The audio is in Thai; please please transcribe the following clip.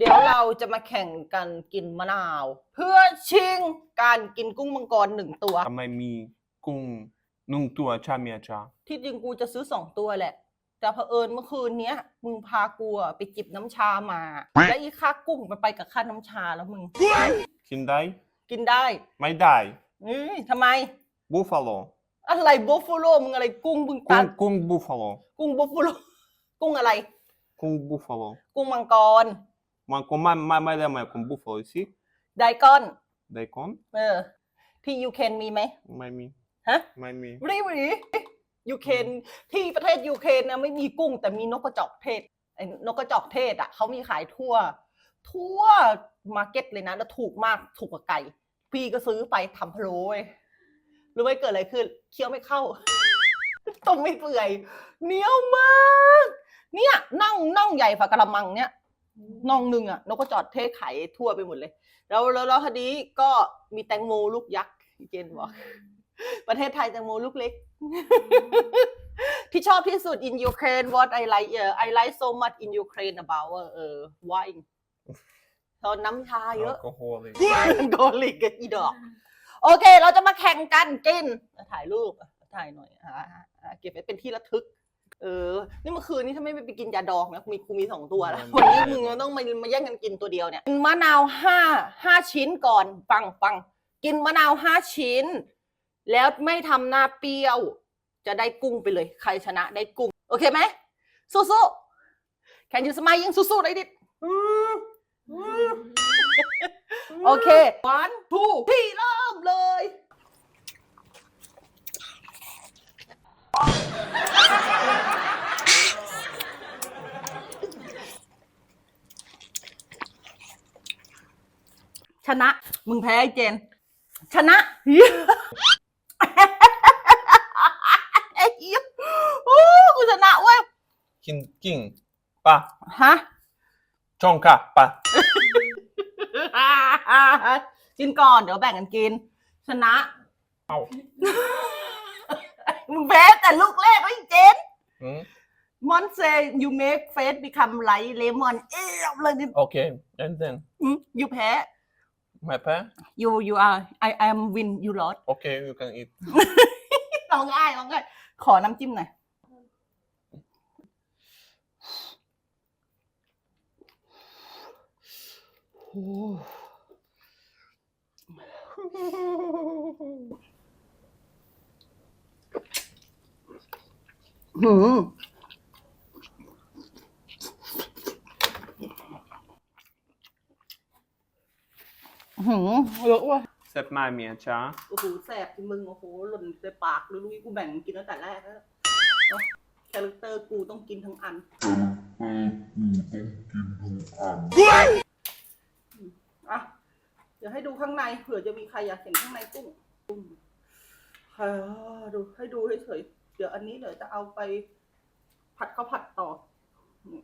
เดี๋ยวเราจะมาแข่งกันกินมะนาว เพื่อชิงการกินกุ้งมังกรหนึ่งตัว ทำไมมีกุ้งหนึ่งตัวชาเมียจ้าที่จริงกูจะซื้อสองตัวแหละ แต่เผอิญเมื่อคืนเนี้ย มึงพากูอะไปจิบน้ำชามา และอีค่ากุ้งมันไปกับค่าน้ำชาแล้วมึง กินได้ กินได้ไม่ได้เอ้ยทำไม บูฟาโลอะไรบัฟฟ l o มึงอะไรกุ้งมึงกุ้ตังดกุ้งบูฟาโลกุ้งบัฟฟ l o กุ้งอะไร กุ้งบูฟาโลกุ้งมังกร มันก็ไม่ไม่ไม่ได้หมายความบูฟาโลสิไดกอนได้ก่อนเออ ที่ยูเคนมีไหมไม่มีฮะไม่มีรีบหรียูเคนที่ประเทศยูเคนนะไม่มีกุ้ง แต่มีนกกระจอกเทศไอ้นกกระจอกเทศอะเขามีขายทั่ว ทั่วมาร์เก็ตเลยนะ แล้วถูกมากถูกกว่าไก่ พี่ก็ซื้อไปทำพะโล้เว้ยรู้ไหมเกิดอะไรขึ้นเคี้ยวไม่เข้าต้มไม่เปื่อยเหนียวมาก เนี่ยน่องน่องใหญ่ฝากระมังเนี่ย น่องหนึ่งอะนกกระจอกเทศขายทั่วไปหมดเลย แล้วแล้วแล้วทีนี้ก็มีแตงโมลูกยักษ์ที่เจนบอกประเทศไทยแตงโมลูกเล็ก ที่ชอบที่สุด in Ukraine what I like เออ I like so much in Ukraine about เออเออ wine ตอนน้ำชาเยอะแอลกอฮอล์เลยโกลิกกับอีดอก โอเค เราจะมาแข่งกันกินถ่ายรูปอะถ่ายหน่อยอ่าอ่าเก็บไว้เป็นที่ระทึก เออ นี่เมื่อคืนนี้ถ้าไม่ไปกินยาดองนะมีกูมีสองตัวแล้ววันนี้มึงต้องมามาแย่งกันกินตัวเดียวเนี่ยกินมะนาวห้าห้าชิ้นก่อนฟังฟังกินมะนาวห้าชิ้น แล้วไม่ทำหน้าเปรี้ยว จะได้กุ้งไปเลย ใครชนะได้กุ้ง โอเคไหมสู้ๆ Can you smile ยิงสู้ๆได้ดิโอเค one two พี่เริ่มเลย ชนะ มึงแพ้ไอ้เจน ชนะไอ้เหี้ยโอ้กูชนะเว้ย กินกินปะฮะจองกะปะกินก่อนเดี๋ยวแบ่งกันกิน ชนะ เอามึงแพ้แต่ลูกแรกไอ้เจนอืมมอนเซ you make face become like lemon เอ๊ะเลยนี่โอเค and then อืม you แพ้ ไม่แพ้ you you are I I am win you lost โอเค you can eat ลองง่ายลองง่ายขอน้ำจิ้มหน่อย หืม หืมเยอะว่ะเสร็จมาเมียจ้าโอ้โหแสบที่มึงโอ้โหหล่นในปากเลยลูกกูแบ่งกินตั้งแต่แรกแล้วเนาะคาแรคเตอร์กูต้องกินทั้งอัน อะ เดี๋ยวให้ดูข้างในเผื่อจะมีใครอยากเห็นข้างในกุ้งกุ้งเออดูให้ดูเฉยๆเดี๋ยวอันนี้เดี๋ยวจะเอาไปผัดข้าวผัดต่อนี่